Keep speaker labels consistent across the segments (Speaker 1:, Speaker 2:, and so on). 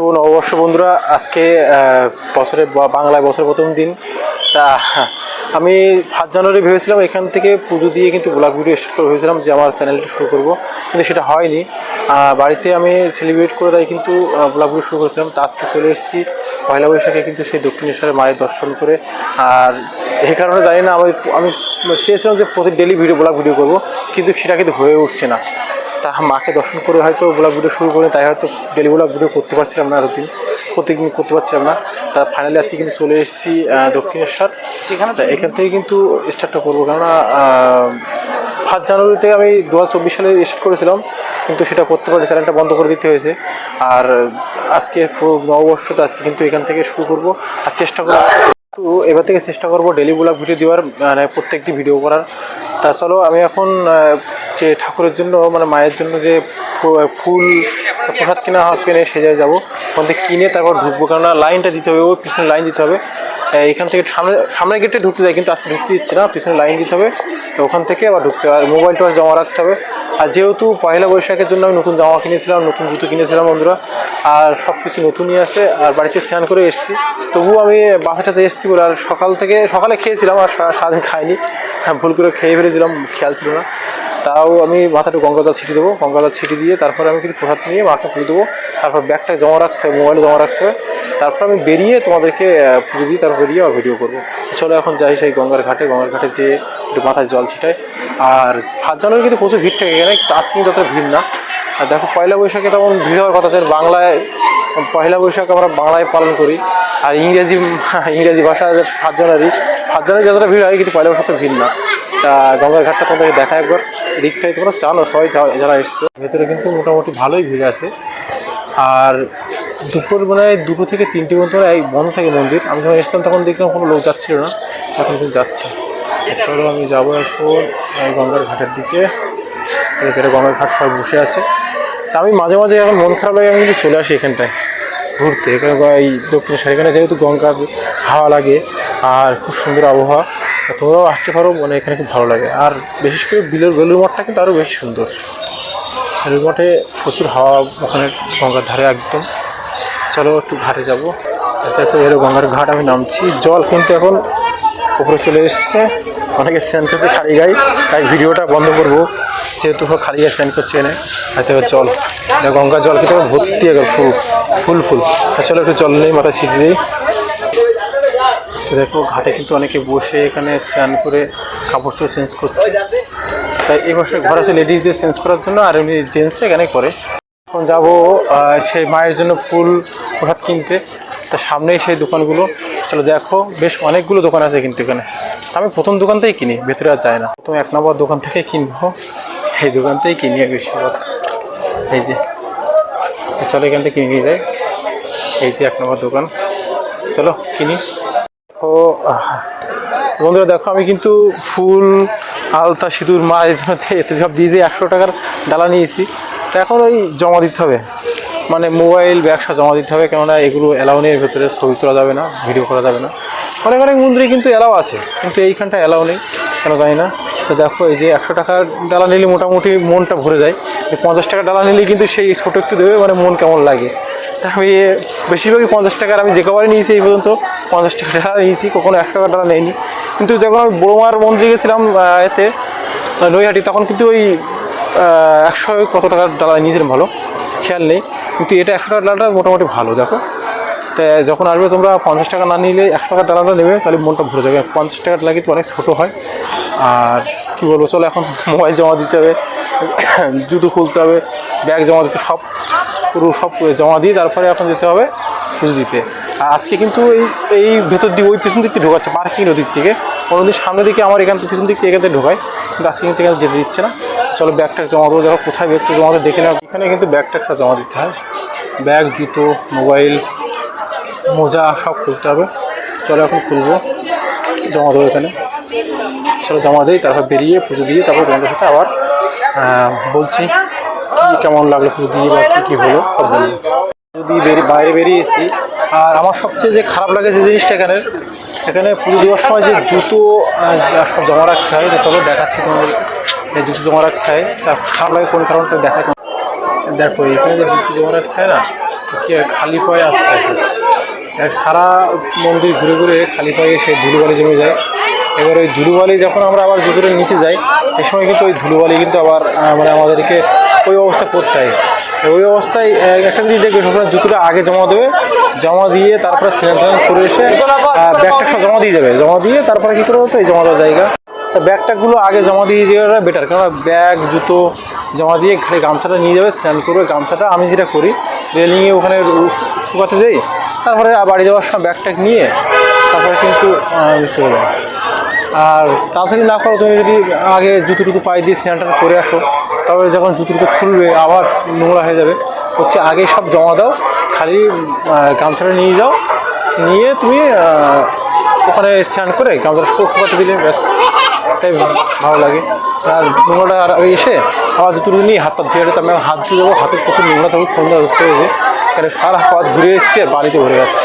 Speaker 1: শুভ নববর্ষ বন্ধুরা, আজকে বছরের বাংলায় বছরের প্রথম দিন। তা, আমি ফার্স্ট জানুয়ারি ভেবেছিলাম এখান থেকে পুজো দিয়ে কিন্তু ব্লগ ভিডিও স্টার্ট করে ভেবেছিলাম যে আমার চ্যানেলটা শুরু করব, কিন্তু সেটা হয়নি। বাড়িতে আমি সেলিব্রেট করে তাই কিন্তু ব্লগ ভিডিও শুরু করেছিলাম। তা আজকে চলে এসেছি পয়লা বৈশাখে কিন্তু সেই দক্ষিণেশ্বরের মায়ের দর্শন করে। আর এই কারণে জানি না, আমি আমি চেয়েছিলাম যে প্রতি ডেলি ভিডিও ব্লগ ভিডিও করব, কিন্তু সেটা কিন্তু হয়ে উঠছে না। তা মাকে দর্শন করে হয়তো ব্লগ ভিডিও শুরু করে তাই হয়তো ডেলি ব্লগ ভিডিও করতে পারছিলাম না রুটিন প্রত্যেকদিন করতে পারছিলাম না। তা ফাইনালি আজকে কিন্তু চলে এসেছি দক্ষিণেশ্বর।
Speaker 2: সেখানে
Speaker 1: তা এখান থেকে কিন্তু স্টার্টটা করব। কেননা ফার্স্ট জানুয়ারিতে আমি দু হাজার চব্বিশ সালে স্টার্ট করেছিলাম কিন্তু সেটা করতে পারি চ্যানেলটা বন্ধ করে দিতে হয়েছে। আর আজকে নববর্ষ তো আজকে কিন্তু এখান থেকে শুরু করব। আর চেষ্টা করব তো এবার থেকে চেষ্টা করব ডেলি ব্লগ ভিডিও দেওয়ার মানে প্রত্যেকটি ভিডিও করার। তা চলো আমি এখন যে ঠাকুরের জন্য মানে মায়ের জন্য যে ফুল, প্রসাদ কেনা কিনে সে যাব। ওখান থেকে কিনে তারপর ঢুকবো। কেননা লাইনটা দিতে হবে ওই পিছনে লাইন দিতে হবে। এখান থেকে সামনে, সামনের গেটে ঢুকতে যায় কিন্তু আজকে ঢুকতে দিচ্ছে না, পিছনে লাইন দিতে হবে। তো ওখান থেকে আবার ঢুকতে হবে। আর মোবাইল মোবাইলটা জমা রাখতে হবে। আর যেহেতু পয়লা বৈশাখের জন্য আমি নতুন জামা কিনেছিলাম, নতুন জুতো কিনেছিলাম বন্ধুরা, আর সব কিছু নতুনই আছে, আর বাড়িতে স্নান করে এসেছি। তবুও আমি বাসাটাতে এসেছি বলে আর সকাল থেকে, সকালে খেয়েছিলাম, আর সারাদিন খাইনি। হ্যাঁ, ভুল করে খেয়ে ফেলেছিলাম খেয়াল ছিল না। তাও আমি মাথাটা গঙ্গা জল ছিটি দেবো গঙ্গা জল ছিটি দিয়ে তারপরে আমি কিছু প্রসাদ নিয়ে মাকে পুজো দেবো। তারপর ব্যাগটা জমা রাখতে হবে মোবাইলে জমা রাখতে হবে। তারপর আমি বেরিয়ে তোমাদেরকে পুজো দিয়ে তারপর বেরিয়ে আবার ভিডিও করব। চলো এখন যাই সেই গঙ্গার ঘাটে। গঙ্গার ঘাটে যে একটু মাথায় জল ছিটায়। আর ফার্স্ট জানুয়ারি কিন্তু প্রচুর ভিড় থাকে এখানে আজকে কিন্তু অতটা ভিড় না। আর দেখো পয়লা বৈশাখে তেমন ভিড় হওয়ার কথা বাংলায় পয়লা বৈশাখ আমরা বাংলায় পালন করি। আর ইংরেজি ইংরেজি ভাষা ফার্স্ট জানুয়ারি ফার্স্ট জানুয়ারি যতটা ভিড় হয়, কিন্তু পয়লা বৈশাখ তো ভিড় না। তা গঙ্গার ঘাটটা তোমাদেরকে দেখা একবার। এদিকটাই তোমরা জানো, সবাই যারা এসছো। ভেতরে কিন্তু মোটামুটি ভালোই ভিড় আছে। আর দুপুর মানে দুটো থেকে তিনটে পর্যন্ত এই বন্ধ থাকে মন্দির। আমি যখন এসেছিলাম তখন দেখলাম কোনো লোক যাচ্ছিল না। এখন কিন্তু যাচ্ছে। চলো আমি যাব এখন গঙ্গার ঘাটের দিকে। গঙ্গার ঘাট সবাই বসে আছে। তা আমি মাঝে মাঝে এখন মন খারাপ লাগে, আমি কিন্তু চলে আসি এখানটায়, ঘুরতে। এখানে এই দক্ষিণেশ্বর এখানে যেহেতু গঙ্গার হাওয়া লাগে আর খুব সুন্দর আবহাওয়া তোমরাও আসতে পারো মানে এখানে খুব ভালো লাগে। আর বিশেষ করে বিলের বেলুর মঠটা কিন্তু আরও বেশি সুন্দর। বেলুর মঠে প্রচুর হাওয়া, ওখানে গঙ্গার ধারে একদম। চলো একটু ঘাটে যাব। দেখো এলো গঙ্গার ঘাট, আমি নামছি। জল কিন্তু এখন উপরে চলে এসছে। অনেকে স্নান করছে খালি গায়ে, তাই ভিডিওটা বন্ধ করব। যেহেতু খালি স্নান করছে এনে হাতে জল। এটা গঙ্গার জল কিন্তু ভর্তি একবার ফুল ফুল ফুল। তা চলো একটু জল নেই, মাথায় ছিটি দিই। তো দেখো, ঘাটে কিন্তু অনেকে বসে এখানে স্নান করে কাপড় চোপড় চেঞ্জ করছে। তাই এই বছর ঘর আছে লেডিসদের চেঞ্জ করার জন্য, আর এমনি জেন্টসরা এখানে করে। এখন যাব সেই মায়ের জন্য ফুল প্রসাদ কিনতে। তা সামনেই সেই দোকানগুলো। চলো দেখো, বেশ অনেকগুলো দোকান আছে কিন্তু এখানে। আমি প্রথম দোকান থেকেই কিনি, ভেতরে আর যায় না। প্রথম এক নম্বর দোকান থেকে কিনবো। এই দোকান থেকেই কিনি বেশিরভাগ এই যে, চলো এখান থেকে কিনে নিয়ে যাই। এই যে এক নম্বর দোকান। চলো কিনি। ও, বন্ধুরা দেখো, আমি কিন্তু ফুল, আলতা, সিঁদুর, মা এতে সব দিয়ে যে একশো টাকার ডালা নিয়েছি। তো এখন ওই জমা দিতে হবে। মানে মোবাইল, ব্যবসা জমা দিতে হবে। কেননা এগুলো অ্যালাউনের ভেতরে ছবি তোলা যাবে না, ভিডিও করা যাবে না। অনেক অনেক মন্দিরে কিন্তু অ্যালাউ আছে, কিন্তু এইখানটা অ্যালাউ নেই, কেন জানি না। তো দেখো এই যে একশো টাকার ডালা নিলে মোটামুটি মনটা ভরে যায় পঞ্চাশ টাকার ডালা নিলে কিন্তু সেই ছোটো একটু দেবে মানে মন কেমন লাগে। তা আমি বেশিরভাগই পঞ্চাশ টাকার আমি যে কবারই নিয়েছি এই পর্যন্ত পঞ্চাশ টাকা ডালা নিয়েছি, কখনো একশো টাকা ডালা নেয়নি কিন্তু যখন আমি বড়মার মন্দিরে গেছিলাম এতে নৈহাটি, তখন কিন্তু ওই একশো কত টাকার ডালা নিয়েছিলাম ভালো, খেয়াল নেই। কিন্তু এটা একশো টাকার ডালাটা মোটামুটি ভালো, দেখো। তো যখন আসবে তোমরা পঞ্চাশ টাকা না নিলে একশো টাকা ডালাটা নেবে, তাহলে মনটা ভরে যাবে। পঞ্চাশ টাকার ডালা কিন্তু অনেক ছোটো হয়। আর কী বলব, চলো এখন মোবাইল জমা দিতে হবে, জুতো খুলতে হবে, ব্যাগ জমা দিতে সব পুরো সব জমা দিয়ে তারপরে এখন যেতে হবে পুজো দিতে। আর আজকে কিন্তু এই এই ভেতর দিয়ে ওই পিছন দিক থেকে ঢোকাচ্ছে, পার্কিং দিক। থেকে অন্যদিন সামনের দিকে আমার এখান থেকে পিছন দিক থেকে এখান থেকে ঢোকায়, কিন্তু আজকে কিন্তু এখানে যেতে দিচ্ছে না। চলো ব্যাগটা জমা দেবো, দেখো কোথায় ব্যাগটা জমা দেবো, দেখে নেওয়া এখানে কিন্তু ব্যাগটা একটা জমা দিতে হয়। ব্যাগ, জুতো, মোবাইল মোজা সব খুলতে হবে। চলো এখন খুলবো। জমা দেবো এখানে। চলো জমা দিই, তারপর বেরিয়ে পুজো দিয়ে তারপর তোমাদের সাথে আবার বলছি কেমন লাগল পুজো দিয়ে বা কী কী হলো, সব বলব যদি বেরিয়ে বাইরে বেরিয়েছি আর আমার সবচেয়ে যে খারাপ লাগে যে জিনিসটা এখানে এখানে পুজো দেওয়ার সময় যে জুতো সব জমা রাখতে হয়। চলো দেখাচ্ছি তোমাদের এই জুতো জমা রাখতে হয়। তা খারাপ লাগে কোন কারণটা দেখা দেখো, এখানে যে জুতো জমা রাখতে হয় না, কি খালি পায়ে আসতে আসে আর সারা মন্দির ঘুরে ঘুরে খালি পায়ে এসে ধুলোবালি জমে যায়। এবার ওই ধুলোবালি যখন আমরা আবার জুতোটা নিচে যাই সে সময় কিন্তু ওই ধুলোবালি কিন্তু আবার মানে আমাদেরকে ওই অবস্থা করতে হয়। ওই অবস্থায় একটা জিনিস দেখবে, সবসময় জুতোটা আগে জমা দেবে, জমা দিয়ে তারপরে স্নান করে এসে ব্যাগটা সব জমা দিয়ে যাবে। জমা দিয়ে তারপরে কী করে হতো এই জমা দেওয়ার জায়গা। তা ব্যাগটাগুলো আগে জমা দিয়ে যাওয়াটা বেটার কারণ ব্যাগ, জুতো জমা দিয়ে খালি গামছাটা নিয়ে যাবে, স্নান করবে। গামছাটা আমি যেটা করি রেলিংয়ে ওখানে শুকাতে দেই তারপরে বাড়ি যাওয়ার সময় ব্যাগটা নিয়ে তারপরে কিন্তু চলে যাই আর তাড়াতাড়ি না করো তুমি যদি আগে জুতো টুতো পায়ে দিয়ে স্নান টান করে আসো, তারপরে যখন জুতো টুতো খুলবে আবার নোংরা হয়ে যাবে। হচ্ছে আগে সব জমা দাও, খালি গামছাটা নিয়ে যাও, নিয়ে তুমি ওখানে স্নান করে গামছাটা শুকাতে দিলে ব্যাস তাই ভালো লাগে। আর নোংরাটা আর এসে আবার জুতো টুতো নিয়ে হাতটা ধুয়ে আমি হাত ধুয়ে যাব, হাতের প্রচুর নোংরা থাকবে ফোনটা ধরতে হয়েছে। কেন সারা হাত ঘুরে এসছে আর বাড়িতে ভরে গেছে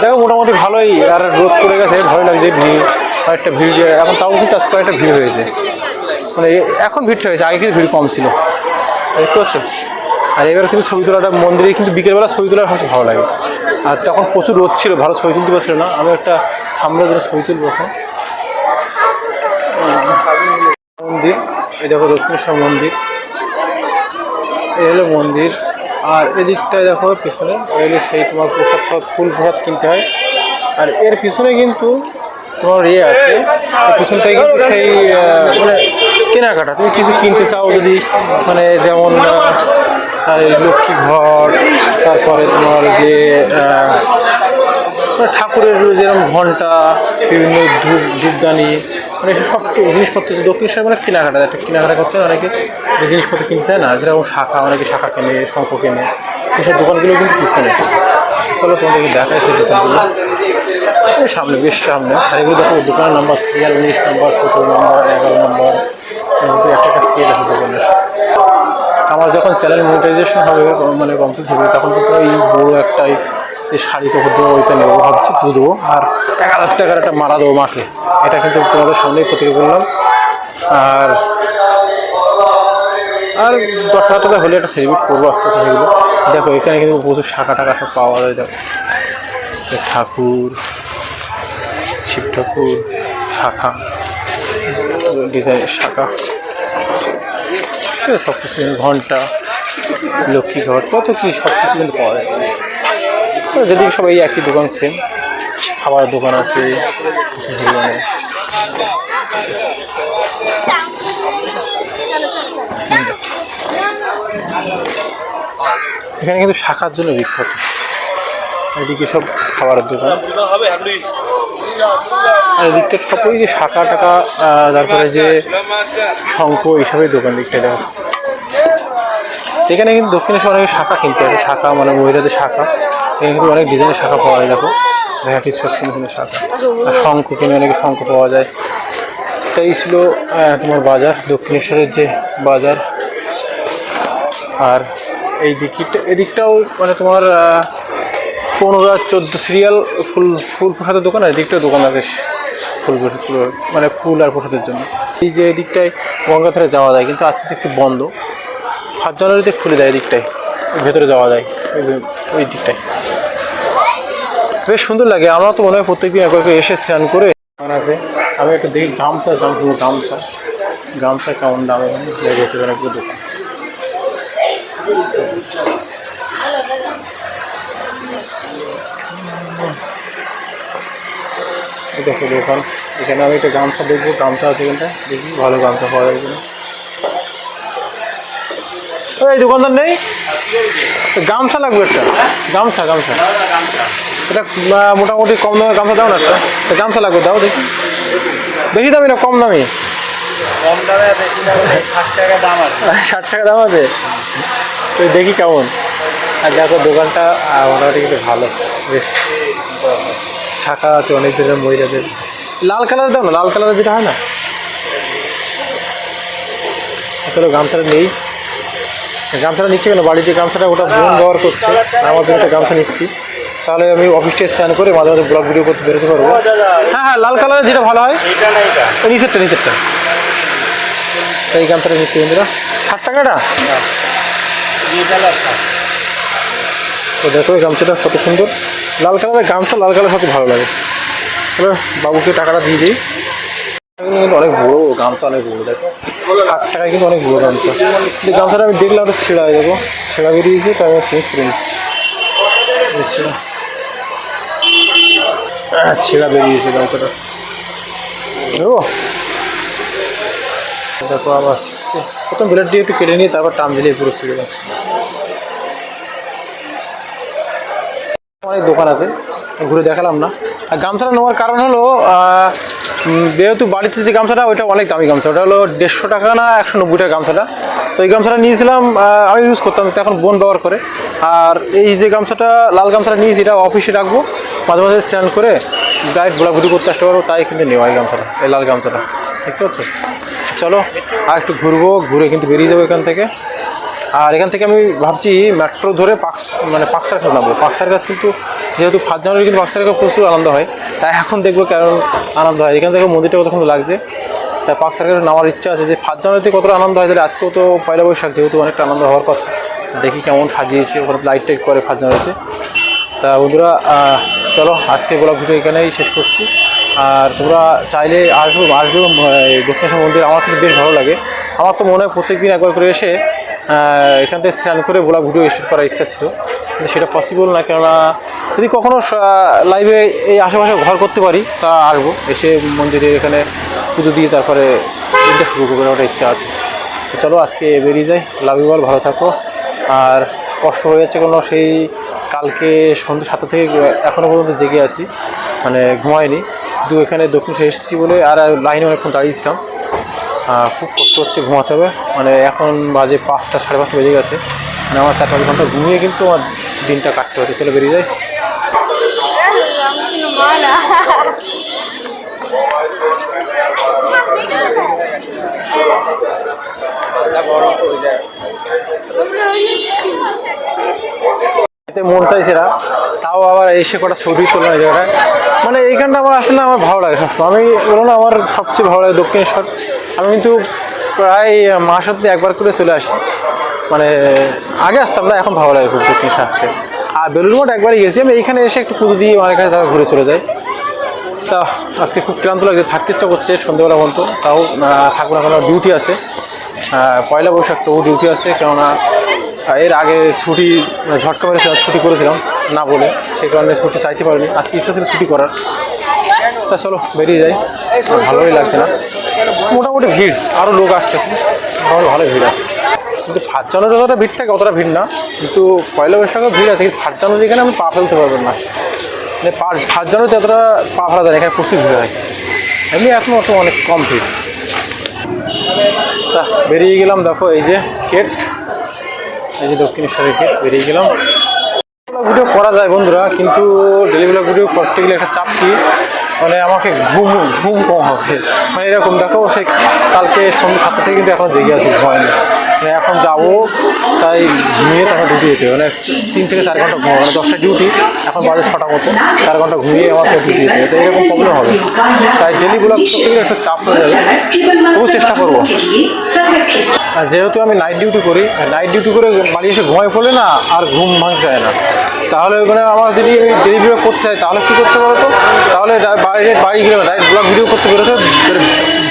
Speaker 1: দেখো, মোটামুটি ভালোই আর রোদ পড়ে গেছে ভালোই লাগছে, ভিড় একটা ভিড় এখন তাও কিন্তু আজকে একটা ভিড় হয়েছে। মানে এখন ভিড়টা হয়েছে, আগে কিন্তু ভিড় কম ছিল। দেখতে পাচ্ছ আর এবার কিন্তু ছবি তোলাটা, মন্দিরে কিন্তু বিকেলবেলা ছবি তোলা সবচেয়ে ভালো লাগে। আর তখন প্রচুর রোদ ছিল, ভালো ছবি তুলতে পারছিল না। আমি একটা থামলে জন্য ছবি তুলবো এখন। মন্দির, এই দেখো দক্ষিণেশ্বর মন্দির। এই হলো মন্দির। আর এদিকটায় দেখো পিছনে এই সেই তোমার প্রসাদ ফুল প্রসাদ কিনতে হয়। আর এর পিছনে কিন্তু তোমার ইয়ে আছে এর পিছনটায় কিন্তু সেই মানে কেনাকাটা। তুমি কিছু কিনতে চাও যদি মানে যেমন লক্ষ্মী ঘর তারপরে তোমার যে মানে ঠাকুরের যেরকম ঘণ্টা বিভিন্ন ধূপ, ধূপদানি মানে সব জিনিসপত্র যে দক্ষিণেশ্বর মানে কেনাকাটা, একটা কেনাকাটা করছে অনেকে, যে জিনিসপত্র চায় না। যেরকম শাখা, অনেকে শাখা কেনে, শঙ্খ কেনে সেসব দোকানগুলো কিন্তু পিছনে চলো তোমাদেরকে দেখায় সেই দোকানগুলো। সামনে, বেশ সামনে। আর এগুলো দেখো, দোকানের নাম্বার সিরিয়াল উনিশ নম্বর সতেরো নম্বর, এগারো নম্বর। একটা একটা সিরিয়াল আছে দোকানের আমার যখন চ্যানেল মনিটাইজেশন হবে মানে কমপ্লিট হবে, তখন কিন্তু এই বড়ো একটাই এই শাড়ি কাপড় দেবো ওইটা নেব ভাবছি দেবো। আর এক হাজার টাকার একটা মারা দেবো মাকে। এটা কিন্তু তোমাদের সামনেই প্রতিকে বললাম আর আর দশ হাজার টাকা হলে একটা সেলিব্রেট করব আস্তে আস্তে সেগুলো। দেখো, এখানে কিন্তু প্রচুর শাখা টাকা সব পাওয়া যায়, দেখো। ঠাকুর, শিব ঠাকুর, শাখা ডিজাইনের শাখা। সব কিছু ঘণ্টা লক্ষ্মী ঘর কত কি সব কিছু কিন্তু পাওয়া যায়। যদি সবাই একই দোকান সেম খাবার দোকান আছে এখানে কিন্তু শাখার জন্য বিখ্যাত। এদিকে সব খাবারের দোকান। আর এদিকটা সব ওই যে শাখা টাকা তারপরে যে শঙ্খ এইসবের দোকান দেখতে দেওয়া এখানে কিন্তু দক্ষিণেশ্বর অনেক শাখা কিনতে হবে শাখা মানে মহিলাদের শাখা। এখানে অনেক ডিজাইনের শাখা পাওয়া যায়, দেখো। ভ্যারাইটি সুন্দর শাখা। আর শঙ্খ কিনে অনেকে শঙ্খ পাওয়া যায়। তাই ছিল তোমার বাজার, দক্ষিণেশ্বরের যে বাজার। আর এই দিকটা, এদিকটাও মানে তোমার পনেরো চোদ্দ সিরিয়াল ফুল ফুল প্রসাদের দোকান, আর এদিকটাও দোকান আছে ফুল মানে ফুল আর প্রসাদের জন্য। এই যে এদিকটায় গঙ্গাধারে যাওয়া যায়, কিন্তু আজকে দেখছি বন্ধ। ফার্স্ট জানুয়ারিতে খুলে দেয় এদিকটায়, ভেতরে যাওয়া যায়। ওই দিকটায়। বেশ সুন্দর লাগে, আমরা তো মনে হয় প্রত্যেকদিন একবার করে এসে স্নান করে আছে আমি একটু দেখি গামছা পুরো গামছা। গামছা কেমন দামে ভেতরে অনেকগুলো দোকান। দেখো দোকান, এখানে আমি একটা গামছা দেখব, গামছা আছে এখানটা দেখি, ভালো গামছা পাওয়া যায় এই দোকানদার নেই? গামছা লাগবে একটা। গামছা গামছা। এটা মোটামুটি কম দামে গামছা দাও না একটা। গামছা লাগবে দাও দেখি। বেশি দামি না কম দামি?
Speaker 2: কম দামে বেশি দামে ষাট টাকা দাম আছে।
Speaker 1: ষাট টাকা দাম আছে? তো দেখি কেমন। আর দেখো দোকানটা মোটামুটি কিন্তু ভালো। বেশ। শাখা আছে অনেক ধরনের মহিলাদের। লাল কালার দাও না লাল কালারের যেটা হয় না? চলো গামছাটা নেই। গামছাটা নিচ্ছে কেন বাড়ির যে গামছাটা, ওটা বোন ব্যবহার করছে। আমার জন্য একটা গামছা নিচ্ছি। তাহলে আমি অফিসটা স্ক্যান করে মাঝে মাঝে ব্লগ ভিডিও করতে বেরোতে পারব। হ্যাঁ হ্যাঁ লাল কালারের যেটা ভালো হয় নিচেরটা নিচেরটা। এই গামছাটা নিচ্ছি বন্ধুরা। ষাট টাকাটা তো দেখো, এই গামছাটা কত সুন্দর। লাল কালারের গামছা, লাল কালার সাথে ভালো লাগে। বাবুকে টাকাটা দিয়ে দিই। অনেক বড়ো গামছা, অনেক বড়ো, দেখো। ষাট টাকায় কিন্তু অনেক বড়ো গামছা। কিন্তু গামছাটা আমি দেখলাম ওটা ছেঁড়া হয়ে দেখো, ছেঁড়া বেরিয়েছে, তাই আমি চেঞ্জ করে নিচ্ছি। ছেঁড়া বেরিয়েছে গামছাটা। দেবো দেখো আবার। প্রথম ব্লেড দিয়ে একটু কেটে নিয়ে তারপর টান দিলে পুরো ছিঁড়ে অনেক দোকান আছে। ঘুরে দেখালাম না। আর গামছাটা নেওয়ার কারণ হলো যেহেতু বাড়িতে যে গামছাটা, ওইটা অনেক দামি গামছা। ওটা হলো দেড়শো টাকা না একশো নব্বই টাকা গামছাটা। তো এই গামছাটা নিয়েছিলাম আমি ইউজ করতাম, তো এখন বোন ব্যবহার করে। আর এই যে গামছাটা, লাল গামছাটা নিয়েছি, এটা অফিসে রাখব। মাঝে মাঝে স্নান করে ডাইরেক্ট ঘোরাঘুরি করতে আসতে পারব, তাই কিন্তু নেওয়া এই গামছাটা, এই লাল গামছাটা। দেখতে পাচ্ছ? চলো, আর একটু ঘুরবো, ঘুরে কিন্তু বেরিয়ে যাব এখান থেকে। আর এখান থেকে আমি ভাবছি মেট্রো ধরে পাক্স মানে পাকসার কাছে নামবো। পাকসার কাছে কিন্তু যেহেতু ফার্স্ট জানুয়ারি কিন্তু পাকসার কাছে প্রচুর আনন্দ হয়। তাই এখন দেখব কেমন আনন্দ হয়। এখান থেকে মন্দিরটা কতক্ষণ লাগছে? তাই পাকসার কাছে নামার ইচ্ছা আছে যে ফার্স্ট জানুয়ারিতে কতটা আনন্দ হয়, তাহলে আজকেও তো পয়লা বৈশাখ যেহেতু অনেকটা আনন্দ হওয়ার কথা। দেখি কেমন সাজিয়েছে, ওখানে লাইট টাইট করে ফার্স্ট জানুয়ারিতে। তা বন্ধুরা চলো, আজকে ব্লগ ভিডিও এখানেই শেষ করছি। আর তোমরা চাইলে আসব, আসবে দক্ষিণেশ্বর মন্দির। আমার কিন্তু বেশ ভালো লাগে। আমার তো মনে হয় প্রত্যেক দিন একবার করে এসে এখান থেকে স্নান করে ব্লগ ভিডিও স্টার্ট করার ইচ্ছা ছিল। কিন্তু সেটা পসিবল না, কেননা যদি কখনও লাইভে এই আশেপাশে ঘর করতে পারি, তা আসব। এসে মন্দিরে এখানে পুজো দিয়ে তারপরে দিনটা শুরু করব ওটা ইচ্ছা আছে। চলো, আজকে বেরিয়ে যাই। লাভ ইউ ভালো থাকো। আর কষ্ট হয়ে যাচ্ছে কোনো সেই কালকে সন্ধ্যে সাতটা থেকে এখনও পর্যন্ত জেগে আছি। মানে ঘুমাইনি। দু এখানে দক্ষিণ এসেছি বলে আর লাইনে অনেকক্ষণ দাঁড়িয়েছিলাম। খুব কষ্ট হচ্ছে ঘুমাতে হবে। মানে এখন বাজে পাঁচটা, সাড়ে পাঁচটা বেজে গেছে। মানে আমার চার পাঁচ ঘণ্টা ঘুমিয়ে কিন্তু আমার দিনটা কাটতে হচ্ছে। চলে বেরিয়ে যাই।
Speaker 3: গরম পড়ে mala.
Speaker 1: এতে মন চাইছে না। তাও আবার এসে কটা ছবি তোলা এই জায়গাটায় মানে এইখানটা আমার আসলে আমার ভালো লাগে। আমি বলো না আমার সবচেয়ে ভালো লাগে দক্ষিণেশ্বর। আমি কিন্তু প্রায় মাস হতে একবার করে চলে আসি। মানে আগে আসতাম না এখন ভালো লাগে খুব দক্ষিণেশ্বর আসতে। আর বেলুর মঠ একবারই গেছি। আমি এইখানে এসে একটু পুজো দিয়ে অনেক কাছে ঘুরে চলে যাই। তা আজকে খুব ক্লান্ত লাগছে। থাকতে ইচ্ছা করছে সন্ধ্যেবেলা পর্যন্ত। তাও আহ, থাকব না কেন ডিউটি আছে। পয়লা বৈশাখ তবু ডিউটি আছে। কেননা এর আগে ছুটি মানে ঝটকা মেরে ছুটি করেছিলাম, না বলে, সেই কারণে ছুটি চাইতে পারিনি। আজকে ইচ্ছা ছিল ছুটি করার। তা চলো, বেরিয়ে যাই। ভালোই লাগছে না। মোটামুটি ভিড় আরও লোক আসছে। আমার ভালো ভিড় আছে। কিন্তু ফার্স্ট জানুয়ারি যতটা ভিড় থাকে, অতটা ভিড় না। কিন্তু পয়লা বৈশাখও ভিড় আছে, কিন্তু ফার্স্ট জানুয়ারি এখানে আমি পা ফেলতে পারবেন না। মানে পার ফার্স্ট জানুয়ারিতে এতটা পা ফেলা যায়, এখানে প্রচুর ভিড় থাকে এমনি এখন অত অনেক কম ভিড়। তা বেরিয়ে গেলাম, দেখো, এই যে গেট। এই যে দক্ষিণেশ্বরের গেট বেরিয়ে গেলাম। ভিডিও করা যায় বন্ধুরা, কিন্তু ডেলিভারি ব্লগ ভিডিও করতে গেলে একটা চাপ কি? মানে আমাকে ঘুম ঘুম কম হবে। মানে এরকম, দেখো সে কালকে সন্ধ্যে সাতটা থেকে কিন্তু এখন জেগে আছি, ঘুমায়নি। মানে এখন যাব, তাই ঘুমিয়ে তারপর ডিউটি যেতে মানে তিন থেকে চার ঘণ্টা ঘুমাবো মানে দশটা ডিউটি এখন বাজে ছটা মতো, চার ঘণ্টা ঘুমিয়ে আমাকে ডিউটি যেতে তো এরকম প্রবলেম হবে। তাই ডেলি ব্লগ করতে একটু চাপ হয়ে যাবে। তবু চেষ্টা করব। আর যেহেতু আমি নাইট ডিউটি করি নাইট ডিউটি করে বাড়ি এসে ঘুমাই পড়লে না আর ঘুম ভাঙতে চায় না। তাহলে ওখানে আমার যদি ডেলিভারি করতে চাই, তাহলে কী করতে পারো তো তাহলে ডা- বাইরে বাড়ি গেলে ডাইরেক্ট ব্লগ ভিডিও করতে বেরোতে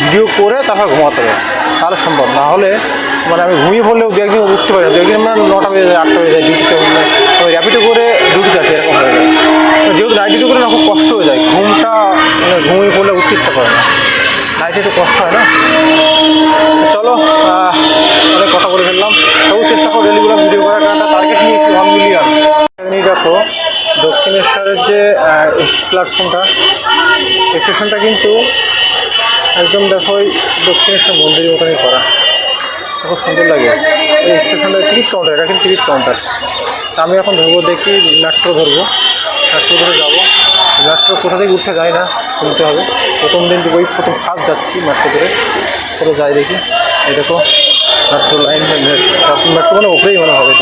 Speaker 1: ভিডিও করে তারপর ঘুমাতে হবে। তাহলে সম্ভব। না হলে মানে আমি ঘুমিয়ে পড়লেও দু একদিন উঠতে পারি না। দু একদিন মানে নটা বেজে যায়, আটটা বেজে যায় ডিউটিতে ওই র্যাপিডো করে ডিউটি যাচ্ছে এরকম হয়ে যায়। যেহেতু নাইট ডিউটি করে না, খুব কষ্ট হয়ে যায়। ঘুমটা মানে ঘুমিয়ে পড়লে উঠতে ইচ্ছা করে না। নাইটে একটু কষ্ট হয় না? চলো অনেক কথা বলে ফেললাম। তবু চেষ্টা করো ডেলিগুলো ভিডিও করার, কারণ টার্গেট নিয়েছি ওয়ান মিলিয়ন দেখো, দক্ষিণেশ্বরের যে প্ল্যাটফর্মটা স্টেশনটা কিন্তু একদম দেখো ওই দক্ষিণেশ্বর মন্দিরের মতনই করা। খুব সুন্দর লাগে। এই স্টেশনটা টিকিট কাউন্টার এটা কিন্তু টিকিট কাউন্টার তা আমি এখন ধরবো, দেখি মেট্রো ধরবো। মেট্রো ধরে যাব। মেট্রো কোথা থেকে উঠতে যায় না, শুনতে হবে। প্রথম দিন ওই প্রথম ফার্স্ট যাচ্ছি মেট্রো করে সেটা যাই দেখি। এই দেখো মেট্রো লাইন মেট্রো মানে ওপরেই মনে হবে।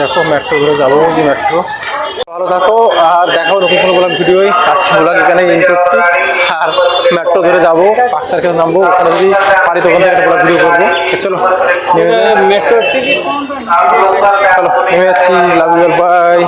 Speaker 1: দেখো মেট্রো ধরে যাব মেট্রো ভালো থাকো আর দেখো নতুন কোনো বললাম ভিডিওই আজকে ব্লগ এখানে ইন করছি। আর মেট্রো ধরে যাব পাকসার কেউ নামবো ওখানে যদি পারি তখন থেকে একটা ভিডিও করব। চলো মেট্রো।
Speaker 2: মেট্রোর
Speaker 1: চলো নেমে যাচ্ছি। Love by